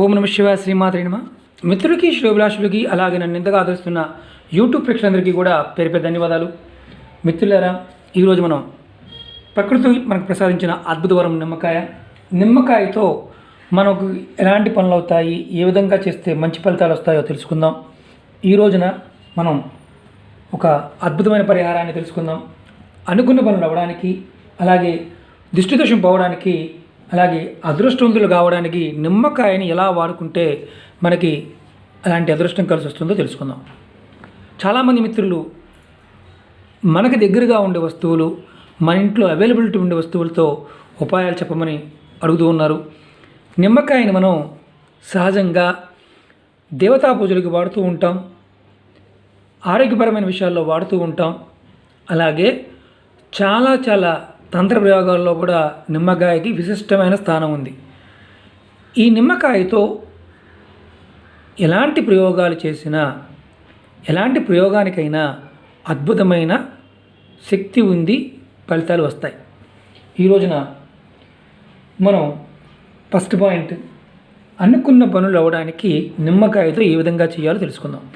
ఓం నమ శివ శ్రీమాత్రి నమ. మిత్రులకి శ్రోభిలాషులకి అలాగే నన్ను ఇంతగా ఆదరిస్తున్న యూట్యూబ్ ప్రేక్షకులందరికీ కూడా పేరు పేరు ధన్యవాదాలు. మిత్రులారా ఈరోజు మనం ప్రకృతి మనకు ప్రసాదించిన అద్భుత వరం నిమ్మకాయ. నిమ్మకాయతో మనకు ఎలాంటి పనులు అవుతాయి ఏ విధంగా చేస్తే మంచి ఫలితాలు వస్తాయో తెలుసుకుందాం. ఈ రోజున మనం ఒక అద్భుతమైన పరిహారాన్ని తెలుసుకుందాం. అనుకున్న పనులు అవ్వడానికి అలాగే దిష్టిదోషం పోవడానికి అలాగే అదృష్టవంతులు కావడానికి నిమ్మకాయని ఎలా వాడుకుంటే మనకి అలాంటి అదృష్టం కలిసి వస్తుందో తెలుసుకుందాం. చాలామంది మిత్రులు మనకి దగ్గరగా ఉండే వస్తువులు మన ఇంట్లో అవైలబిలిటీ ఉండే వస్తువులతో ఉపాయాలు చెప్పమని అడుగుతూ ఉన్నారు. నిమ్మకాయని మనం సహజంగా దేవతా పూజలకు వాడుతూ ఉంటాం. ఆరోగ్యపరమైన విషయాల్లో వాడుతూ ఉంటాం. అలాగే చాలా చాలా తంత్ర ప్రయోగాల్లో కూడా నిమ్మకాయకి విశిష్టమైన స్థానం ఉంది. ఈ నిమ్మకాయతో ఎలాంటి ప్రయోగాలు చేసినా ఎలాంటి ప్రయోగానికైనా అద్భుతమైన శక్తి ఉంది ఫలితాలు వస్తాయి. ఈ రోజున మనం ఫస్ట్ పాయింట్ అనుకున్న పనులు అవ్వడానికి నిమ్మకాయతో ఏ విధంగా చేయాలో తెలుసుకుందాం.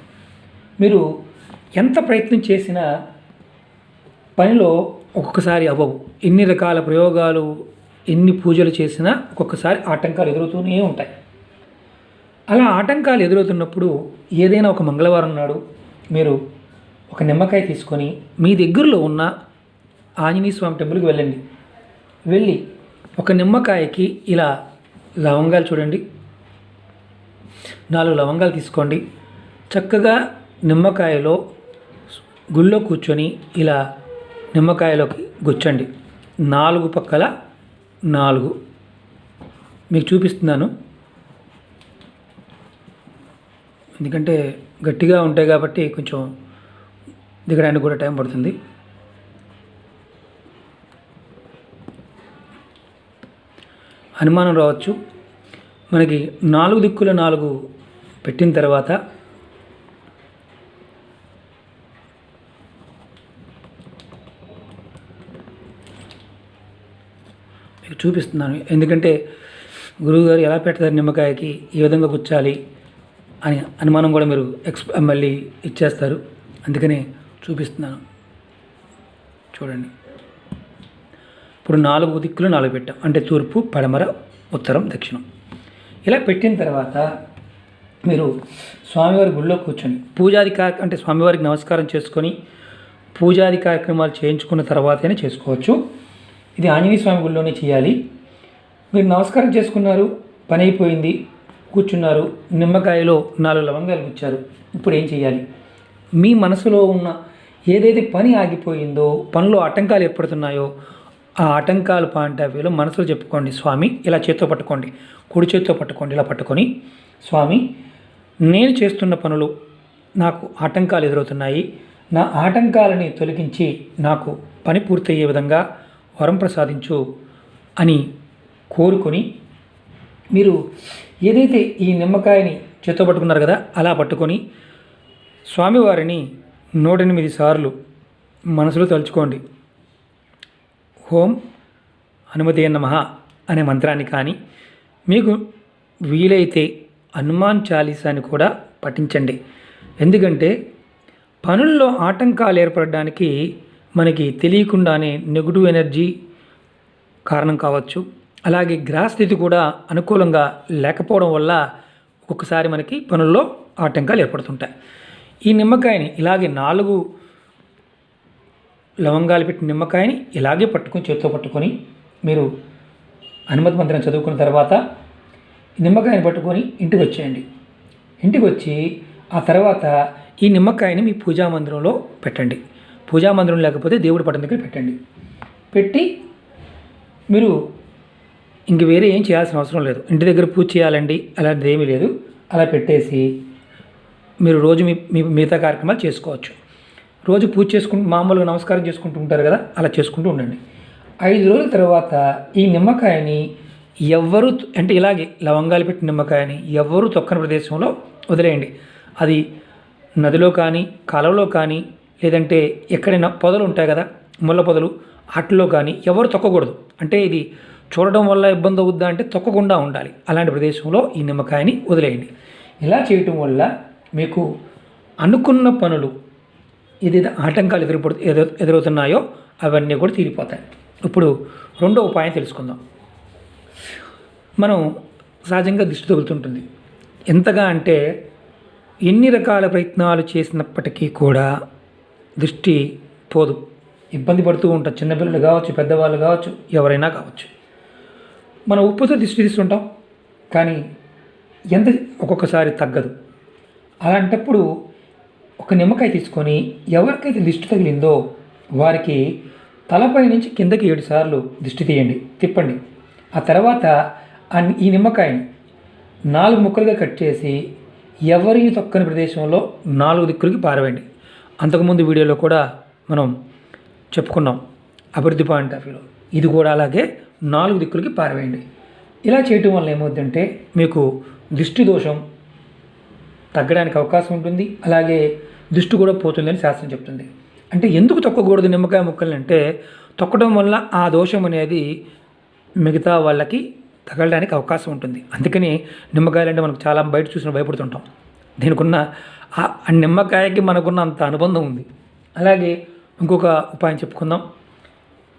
మీరు ఎంత ప్రయత్నం చేసినా పనిలో ఒక్కొక్కసారి అవ్వవు. ఎన్ని రకాల ప్రయోగాలు ఎన్ని పూజలు చేసినా ఒక్కొక్కసారి ఆటంకాలు ఎదురవుతూనే ఉంటాయి. అలా ఆటంకాలు ఎదురవుతున్నప్పుడు ఏదైనా ఒక మంగళవారం నాడు మీరు ఒక నిమ్మకాయ తీసుకొని మీ దగ్గరలో ఉన్న ఆంజనేయ స్వామి టెంపుల్కి వెళ్ళండి. వెళ్ళి ఒక నిమ్మకాయకి ఇలా లవంగాలు చూడండి. నాలుగు లవంగాలు తీసుకోండి. చక్కగా నిమ్మకాయలో గుళ్ళో కూర్చొని ఇలా నిమ్మకాయలోకి గుచ్చండి. నాలుగు పక్కల నాలుగు. మీకు చూపిస్తున్నాను. ఎందుకంటే గట్టిగా ఉంటాయి కాబట్టి కొంచెం దిగడానికి కూడా టైం పడుతుంది. అనుమానం రావచ్చు. మనకి నాలుగు దిక్కుల నాలుగు పెట్టిన తర్వాత మీకు చూపిస్తున్నాను. ఎందుకంటే గురువుగారు ఎలా పెడతారు నిమ్మకాయకి ఏ విధంగా గుచ్చాలి అని అనుమానం కూడా మీరు ఎక్స్ మళ్ళీ ఇచ్చేస్తారు. అందుకనే చూపిస్తున్నాను. చూడండి. ఇప్పుడు నాలుగు దిక్కులు నాలుగు పెట్టాం. అంటే తూర్పు పడమర ఉత్తరం దక్షిణం. ఇలా పెట్టిన తర్వాత మీరు స్వామివారి గుళ్ళో కూర్చొని పూజాది కార్య అంటే స్వామివారికి నమస్కారం చేసుకొని పూజాది కార్యక్రమాలు చేయించుకున్న తర్వాతనే చేసుకోవచ్చు. ఇది ఆంజనేయ స్వామి గుళ్ళోనే చేయాలి. మీరు నమస్కారం చేసుకున్నారు పని అయిపోయింది కూర్చున్నారు నిమ్మకాయలో నాలుగు లవంగాలు గుచ్చారు ఇప్పుడు ఏం చేయాలి? మీ మనసులో ఉన్న ఏదైతే పని ఆగిపోయిందో పనిలో ఆటంకాలు ఏర్పడుతున్నాయో ఆ ఆటంకాలు పాయింట్ ఆఫ్ వ్యూలో మనసులో చెప్పుకోండి స్వామి ఇలా చేత్తో పట్టుకోండి కుడి చేత్తో పట్టుకోండి ఇలా పట్టుకొని స్వామి నేను చేస్తున్న పనులు నాకు ఆటంకాలు ఎదురవుతున్నాయి. నా ఆటంకాలని తొలగించి నాకు పని పూర్తయ్యే విధంగా వరం ప్రసాదించు అని కోరుకొని మీరు ఏదైతే ఈ నిమ్మకాయని చేత్తో పట్టుకున్నారు కదా అలా పట్టుకొని స్వామివారిని నూట ఎనిమిది సార్లు మనసులో తలుచుకోండి. ఓం హనుమతే నమ అనే మంత్రాన్ని కానీ మీకు వీలైతే హనుమాన్ చాలీసాని కూడా పఠించండి. ఎందుకంటే పనుల్లో ఆటంకాలు ఏర్పడడానికి మనకి తెలియకుండానే నెగిటివ్ ఎనర్జీ కారణం కావచ్చు. అలాగే గ్రహ స్థితి కూడా అనుకూలంగా లేకపోవడం వల్ల ఒక్కొక్కసారి మనకి పనుల్లో ఆటంకాలు ఏర్పడుతుంటాయి. ఈ నిమ్మకాయని ఇలాగే నాలుగు లవంగాలు పెట్టిన నిమ్మకాయని ఇలాగే పట్టుకొని చేత్తో పట్టుకొని మీరు అనుమతి మంత్రం చదువుకున్న తర్వాత నిమ్మకాయని పట్టుకొని ఇంటికి వచ్చేయండి. ఇంటికి వచ్చి ఆ తర్వాత ఈ నిమ్మకాయని మీ పూజా మందిరంలో పెట్టండి. పూజా మందిరం లేకపోతే దేవుడి పట్టం దగ్గర పెట్టండి. పెట్టి మీరు ఇంక వేరే ఏం చేయాల్సిన అవసరం లేదు. ఇంటి దగ్గర పూజ చేయాలండి అలాంటిది ఏమీ లేదు. అలా పెట్టేసి మీరు రోజు మీ మీ మిగతా కార్యక్రమాలు చేసుకోవచ్చు. రోజు పూజ చేసుకుంటూ మామూలుగా నమస్కారం చేసుకుంటూ ఉంటారు కదా అలా చేసుకుంటూ ఉండండి. ఐదు రోజుల తర్వాత ఈ నిమ్మకాయని ఎవ్వరు అంటే ఇలాగే లవంగాలు పెట్టిన నిమ్మకాయని ఎవ్వరూ తొక్కని ప్రదేశంలో వదిలేయండి. అది నదిలో కానీ కాలంలో కానీ లేదంటే ఎక్కడైనా పొదలు ఉంటాయి కదా ముళ్ళ పొదలు వాటిలో కానీ ఎవరు తొక్కకూడదు. అంటే ఇది చూడడం వల్ల ఇబ్బంది అవుద్దా అంటే తొక్కకుండా ఉండాలి. అలాంటి ప్రదేశంలో ఈ నిమ్మకాయని వదిలేయండి. ఇలా చేయటం వల్ల మీకు అనుకున్న పనులు ఏదైతే ఆటంకాలు ఎదురుపడు ఎదురవుతున్నాయో అవన్నీ కూడా తీరిపోతాయి. ఇప్పుడు రెండో ఉపాయం తెలుసుకుందాం. మనం సహజంగా దిష్టి తగులుతుంటుంది. ఎంతగా అంటే ఎన్ని రకాల ప్రయత్నాలు చేసినప్పటికీ కూడా దృష్టి పోదు. ఇబ్బంది పడుతూ ఉంటారు చిన్నపిల్లలు కావచ్చు పెద్దవాళ్ళు కావచ్చు ఎవరైనా కావచ్చు. మనం ఉప్పుతో దిష్టి తీస్తుంటాం కానీ ఎంత ఒక్కొక్కసారి తగ్గదు. అలాంటప్పుడు ఒక నిమ్మకాయ తీసుకొని ఎవరికైతే దిష్టి తగిలిందో వారికి తలపై నుంచి కిందకి ఏడు సార్లు దిష్టి తీయండి తిప్పండి. ఆ తర్వాత ఈ నిమ్మకాయని నాలుగు ముక్కలుగా కట్ చేసి ఎవరిని తొక్కని ప్రదేశంలో నాలుగు దిక్కులకి పారవేయండి. అంతకుముందు వీడియోలో కూడా మనం చెప్పుకున్నాం అభివృద్ధి పాయింట్ ఆఫ్ వ్యూలో. ఇది కూడా అలాగే నాలుగు దిక్కులకి పారవేయండి. ఇలా చేయటం వల్ల ఏమవుతుందంటే మీకు దృష్టి దోషం తగ్గడానికి అవకాశం ఉంటుంది అలాగే దృష్టి కూడా పోతుందని శాస్త్రం చెప్తుంది. అంటే ఎందుకు తొక్కకూడదు నిమ్మకాయ ముక్కల్ని అంటే తొక్కడం వల్ల ఆ దోషం అనేది మిగతా వాళ్ళకి తగలడానికి అవకాశం ఉంటుంది. అందుకని నిమ్మకాయలు అంటే మనకు చాలా బయట చూసిన భయపడుతుంటాం. దీనికి ఉన్న ఆ నిమ్మకాయకి మనకున్న అంత అనుబంధం ఉంది. అలాగే ఇంకొక ఉపాయం చెప్పుకుందాం.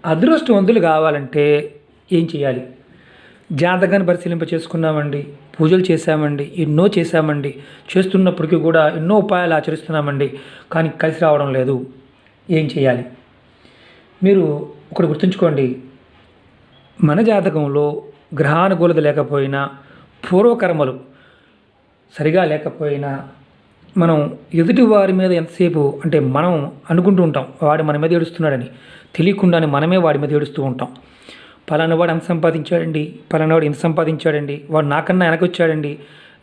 అదృష్టవంతులు కావాలంటే ఏం చేయాలి? జాతకాన్ని పరిశీలింప చేసుకున్నామండి పూజలు చేశామండి ఎన్నో చేశామండి చేస్తున్నప్పటికీ కూడా ఎన్నో ఉపాయాలు ఆచరిస్తున్నామండి కానీ కలిసి రావడం లేదు. ఏం చేయాలి? మీరు ఒకటి గుర్తుంచుకోండి. మన జాతకంలో గ్రహానుకూలత లేకపోయినా పూర్వకర్మలు సరిగా లేకపోయినా మనం ఎదుటి వారి మీద ఎంతసేపు అంటే మనం అనుకుంటూ ఉంటాం వాడు మన మీద ఏడుస్తున్నాడని. తెలియకుండానే మనమే వాడి మీద ఏడుస్తూ ఉంటాం. పలానా వాడు ఎంత సంపాదించాడండి పలానా వాడు ఎంత సంపాదించాడండి వాడు నాకన్నా వెనకొచ్చాడండి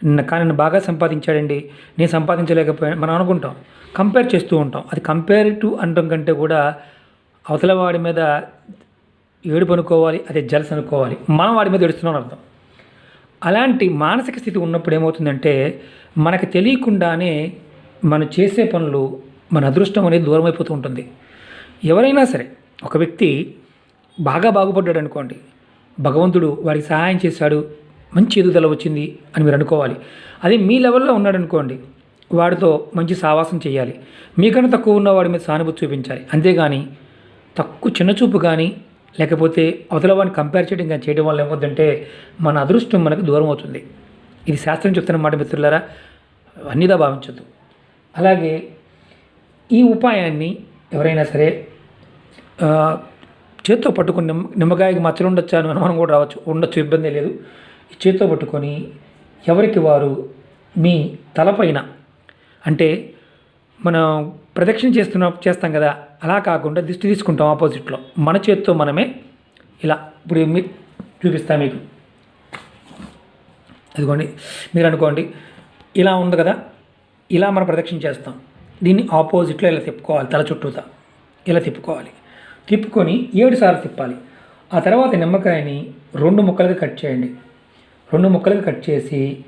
కానీ నన్ను బాగా సంపాదించాడండి నేను సంపాదించలేకపోయాను మనం అనుకుంటాం. కంపేర్ చేస్తూ ఉంటాం. అది కంపేర్ టు అనడం కంటే కూడా అవతల వాడి మీద ఏడుపు అనుకోవాలి అదే జలస్ అనుకోవాలి. మనం వాడి మీద ఏడుస్తున్నాం అర్థం. అలాంటి మానసిక స్థితి ఉన్నప్పుడు ఏమవుతుందంటే మనకు తెలియకుండానే మనం చేసే పనులు మన అదృష్టం అనేది దూరం అయిపోతూ ఉంటుంది. ఎవరైనా సరే ఒక వ్యక్తి బాగా బాగుపడ్డాడు అనుకోండి భగవంతుడు వాడికి సహాయం చేశాడు మంచి ఎదుగుదల వచ్చింది అని మీరు అనుకోవాలి. అదే మీ లెవెల్లో ఉన్నాడు అనుకోండి వాడితో మంచి సావాసం చేయాలి. మీకన్నా తక్కువ ఉన్న వాడి మీద సానుభూతి చూపించాలి. అంతేగాని తక్కువ చిన్న చూపు కానీ లేకపోతే అవతల వాడిని కంపేర్ చేయడం కానీ చేయడం వల్ల ఏమవుతుందంటే మన అదృష్టం మనకు దూరం అవుతుంది. ఇది శాస్త్రం చెప్తున్న మాట మిత్రులారా అన్నిదా భావించద్దు. అలాగే ఈ ఉపాయాన్ని ఎవరైనా సరే చేత్తో పట్టుకుని నిమ్మ నిమ్మకాయకి మచ్చలు ఉండొచ్చా అని అనుమానం కూడా రావచ్చు ఉండొచ్చు ఇబ్బంది లేదు. ఈ చేత్తో పట్టుకొని ఎవరికి వారు మీ తలపైన అంటే మనం ప్రదక్షిణ చేస్తున్న చేస్తాం కదా అలా కాకుండా దిష్టి తీసుకుంటాం ఆపోజిట్లో. మన చేత్తో మనమే ఇలా ఇప్పుడు మీకు చూపిస్తా మీకు. అదిగోండి మీరు అనుకోండి ఇలా ఉంది కదా ఇలా మనం ప్రదక్షిణ చేస్తాం. దీన్ని ఆపోజిట్లో ఇలా తిప్పుకోవాలి తల చుట్టూతా. ఇలా తిప్పుకోవాలి. తిప్పుకొని ఏడు సార్లు తిప్పాలి. ఆ తర్వాత నిమ్మకాయని రెండు ముక్కలుగా కట్ చేయండి. రెండు ముక్కలుగా కట్ చేసి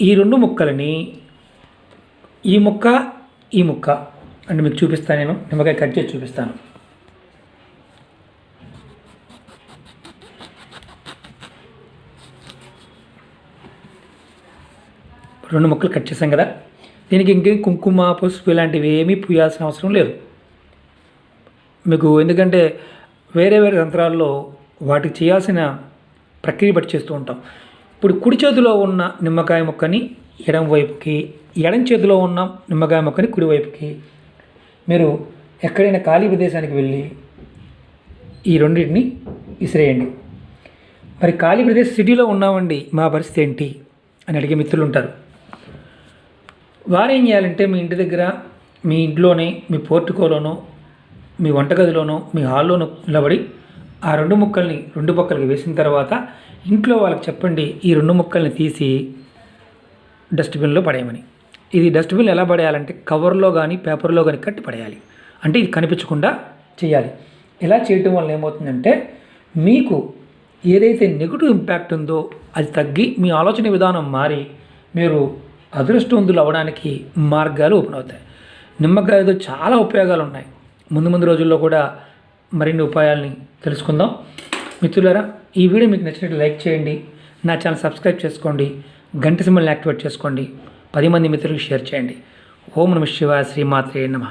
ఈ రెండు ముక్కలని ఈ ముక్క ఈ ముక్క అంటే మీకు చూపిస్తాను నేను. నిమ్మకాయ కట్ చేసి చూపిస్తాను. రెండు ముక్కలు కట్ చేసాం కదా. దీనికి ఇంకేం కుంకుమ పసుపు ఇలాంటివి ఏమీ పూయాల్సిన అవసరం లేదు. మీకు ఎందుకంటే వేరే వేరే యంత్రాల్లో వాటికి చేయాల్సిన ప్రక్రియ బట్టి చేస్తూ ఉంటాం. ఇప్పుడు కుడి చేతిలో ఉన్న నిమ్మకాయ ముక్కని ఎడం వైపుకి ఎడం చేతిలో ఉన్న నిమ్మకాయ ముక్కని కుడివైపుకి మీరు ఎక్కడైనా ఖాళీ ప్రదేశానికి వెళ్ళి ఈ రెండింటిని విసిరేయండి. మరి ఖాళీ ప్రదేశం సిటీలో ఉన్నామండి మా పరిస్థితి ఏంటి? అని అడిగే మిత్రులు ఉంటారు. వారు ఏం చేయాలంటే మీ ఇంటి దగ్గర మీ ఇంట్లోనే మీ పోర్టుకోలోనో మీ వంటగదిలోనో మీ హాల్లోనో నిలబడి ఆ రెండు ముక్కల్ని రెండు పక్కలకి వేసిన తర్వాత ఇంట్లో వాళ్ళకి చెప్పండి ఈ రెండు ముక్కల్ని తీసి డస్ట్బిన్లో పడేయమని. ఇది డస్ట్బిన్ ఎలా పడేయాలంటే కవర్లో కానీ పేపర్లో కానీ కట్టి పడేయాలి. అంటే ఇది కనిపించకుండా చేయాలి. ఇలా చేయటం వల్ల ఏమవుతుందంటే మీకు ఏదైతే నెగిటివ్ ఇంపాక్ట్ ఉందో అది తగ్గి మీ ఆలోచన విధానం మారి మీరు అదృష్టవంతులు అవ్వడానికి మార్గాలు ఓపెన్ అవుతాయి. నిమ్మకాయతో చాలా ఉపయోగాలు ఉన్నాయి. ముందు ముందు రోజుల్లో కూడా మరిన్ని ఉపాయాల్ని తెలుసుకుందాం. మిత్రులారా ఈ వీడియో మీకు నచ్చినట్టు లైక్ చేయండి. నా ఛానల్ సబ్స్క్రైబ్ చేసుకోండి. గంట సింబల్ని యాక్టివేట్ చేసుకోండి. పది మంది మిత్రులకు షేర్ చేయండి. ఓం నమ శివ శ్రీమాత్రే నమ.